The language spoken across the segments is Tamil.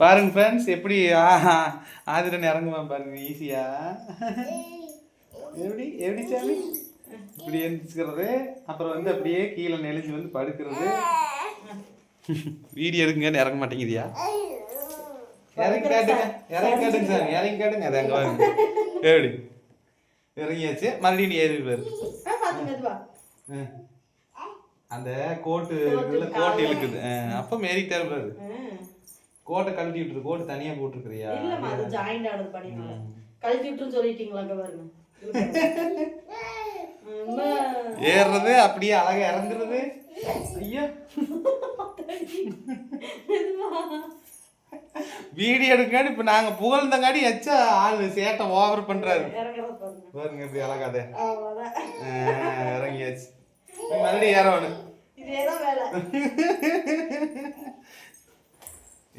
பாருங்க ஃப்ரெண்ட்ஸ் எப்படி ஆதிரன் இறங்குவான் பாருங்க ஈஸியா எப்படி எப்படி சாமி? இப்படி எழுந்திரிச்சுக்கிறது அப்புறம் வந்து அப்படியே கீழே நெளிஞ்சு வந்து படுக்கிறது. வீடியோ எடுங்கன்னு இறங்க மாட்டேங்குதியா இறங்கி காட்டுங்க இறங்கி காட்டுங்க சார் இறங்கி காட்டுங்க அது அங்கே வாங்க எப்படி? இறங்கியாச்சு மறுபடியும் நீ ஏறி பாரு. ஆ, அந்த கோட்டு கோட்டு இழுக்குது. அப்போ அப்ப பாரு கோட்டை கழட்டி விட்டுரு கோட்டு தனியா போட்டுருக்கிறியா இல்லம்மா, அது joint ஆனது பண்ணினால. கழட்டி விட்டுருன்னு சொல்லிட்டீங்களா, அங்க பாருங்க. அம்மா. ஏறுறது அப்படியே அழகா இறங்குறது ஐயா. வீடியோ எடுக்காடி இப்ப நாங்க புகழ்ந்தங்காடி எச்சா ஆளு சேட்டை ஓவர் பண்றாரு பாருங்க. பாருங்க இப்படி அழகாதே இறங்கியாச்சு மறுபடியும் வேலை.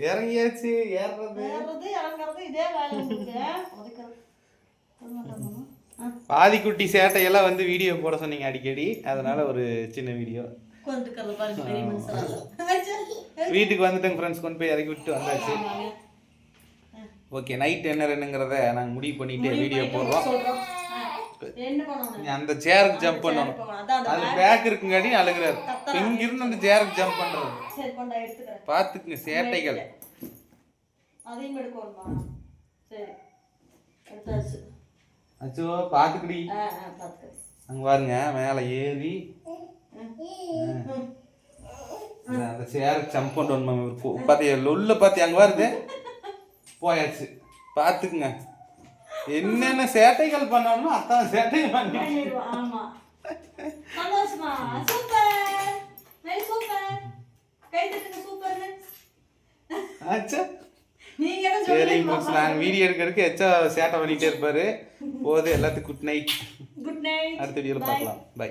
இறங்கியாச்சு ஏறுறது. ஏறுறது, இறங்குறது, இதே வேலை பாதிக்குட்டி சேட்டையெல்லாம் வந்து வீடியோ போட சொன்னீங்க அடிக்கடி. அதனால ஒரு சின்ன வீடியோ. வீட்டுக்கு வந்துட்டேங்க ஃப்ரெண்ட்ஸ் கொண்டு போய் இறக்கி விட்டு வந்தாச்சு. ஓகே நைட் என்ன என்னங்கிறத நாங்கள் முடிவு பண்ணிட்டு வீடியோ போடுறோம். அந்த சேருக்கு ஜம்ப் பண்ணணும். அது பேக் இருக்குங்காடி அழுகுறாரு. இங்க இருந்து அந்த சேருக்கு ஜம்ப் பண்றது. சரி கொண்டா எடுத்துக்கிறேன். பார்த்துக்குங்க சேட்டைகள். அதையும் எடுக்கணுமா சரி எடுத்தாச்சு. அச்சோ பார்த்துக்குடி அங்க பாருங்க மேலே ஏறி. அந்த சேருக்கு ஜம்ப் பண்ணணும் பார்த்தியா லொல்ல பார்த்தி அங்கே வருது போயாச்சு. பார்த்துக்குங்க என்னென்ன சேட்டைகள் பண்ணணுமோ அத்தான் சேட்டைகள் பண்ணி ஆச்சா. சரி சொல்றீங்க? folks, நாங்க வீடியோ எடுக்கிறதுக்கு எச்சா சேட்டை பண்ணிட்டே இருப்பாரு. போது எல்லாத்துக்கும் குட் நைட். Good night. அடுத்த வீடியோவில் பார்க்கலாம். பை